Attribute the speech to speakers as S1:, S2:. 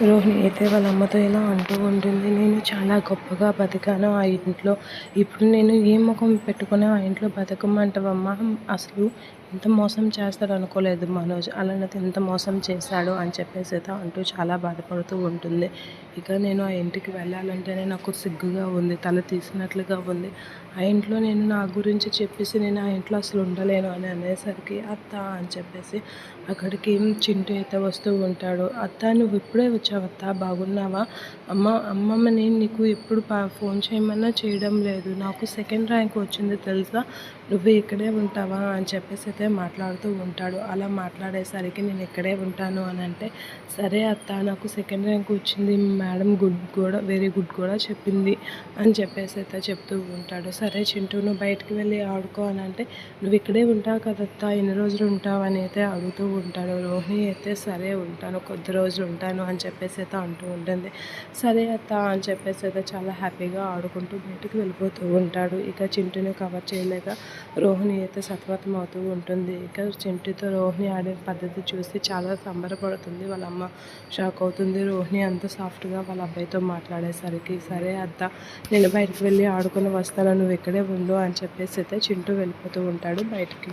S1: రోహిణి అయితే వాళ్ళ అమ్మతో ఇలా అంటూ ఉంటుంది నేను చాలా గొప్పగా బతికాను ఆ ఇంట్లో. ఇప్పుడు నేను ఏ ముఖం పెట్టుకుని ఆ ఇంట్లో బతకమంటావమ్మా? అసలు ఇంత మోసం చేస్తాడు అనుకోలేదు మనోజ్. అలానైతే ఎంత మోసం చేశాడు అని చెప్పేసి అయితే అంటూ చాలా బాధపడుతూ ఉంటుంది. ఇక నేను ఆ ఇంటికి వెళ్ళాలంటేనే నాకు సిగ్గుగా ఉంది తల తీసినట్లుగా ఉంది. ఆ ఇంట్లో నేను నా గురించి చెప్పేసి నేను ఆ ఇంట్లో అసలు ఉండలేను అని అనేసరికి అత్త అని చెప్పేసి అక్కడికి చింటూ అయితే వస్తూ ఉంటాడు. అత్త నువ్వు ఇప్పుడే వచ్చావత్తా? బాగున్నావా? అమ్మ అమ్మమ్మ నేను నీకు ఎప్పుడు ఫోన్ చేయమన్నా చేయడం లేదు. నాకు సెకండ్ ర్యాంక్ వచ్చింది తెలుసా? నువ్వు ఇక్కడే ఉంటావా? అని చెప్పేసి అయితే మాట్లాడుతూ ఉంటాడు. అలా మాట్లాడేసరికి నేను ఇక్కడే ఉంటాను అని అంటే సరే అత్త నాకు సెకండ్ ర్యాంక్ వచ్చింది. మేడం గుడ్ కూడా వెరీ గుడ్ కూడా చెప్పింది అని చెప్పేసి అయితే చెప్తూ ఉంటాడు. సరే చింటూ నువ్వు బయటికి వెళ్ళి ఆడుకో అని అంటే నువ్వు ఇక్కడే ఉంటావు కదత్తా? ఎన్ని రోజులు ఉంటావు? అని అయితే అడుగుతూ ఉంటాడు. రోహిణి అయితే సరే ఉంటాను కొద్ది రోజులు ఉంటాను అని చెప్పి చెప్పేసి అయితే అంటూ ఉంటుంది. సరే అత్త అని చెప్పేసి అయితే చాలా హ్యాపీగా ఆడుకుంటూ బయటకు వెళ్ళిపోతూ ఉంటాడు. ఇక చింటిని కవర్ చేయలేక రోహిణి అయితే సతమతం అవుతూ ఉంటుంది. ఇక చింటితో రోహిణి ఆడే పద్ధతి చూసి చాలా సంబరపడుతుంది. వాళ్ళ అమ్మ షాక్ అవుతుంది. రోహిణి అంత సాఫ్ట్గా వాళ్ళ అబ్బాయితో మాట్లాడేసరికి సరే అత్త నేను బయటకు వెళ్ళి ఆడుకుని వస్తాను. నువ్వు ఇక్కడే ఉండు అని చెప్పేసి అయితే చింటూ వెళ్ళిపోతూ ఉంటాడు బయటికి.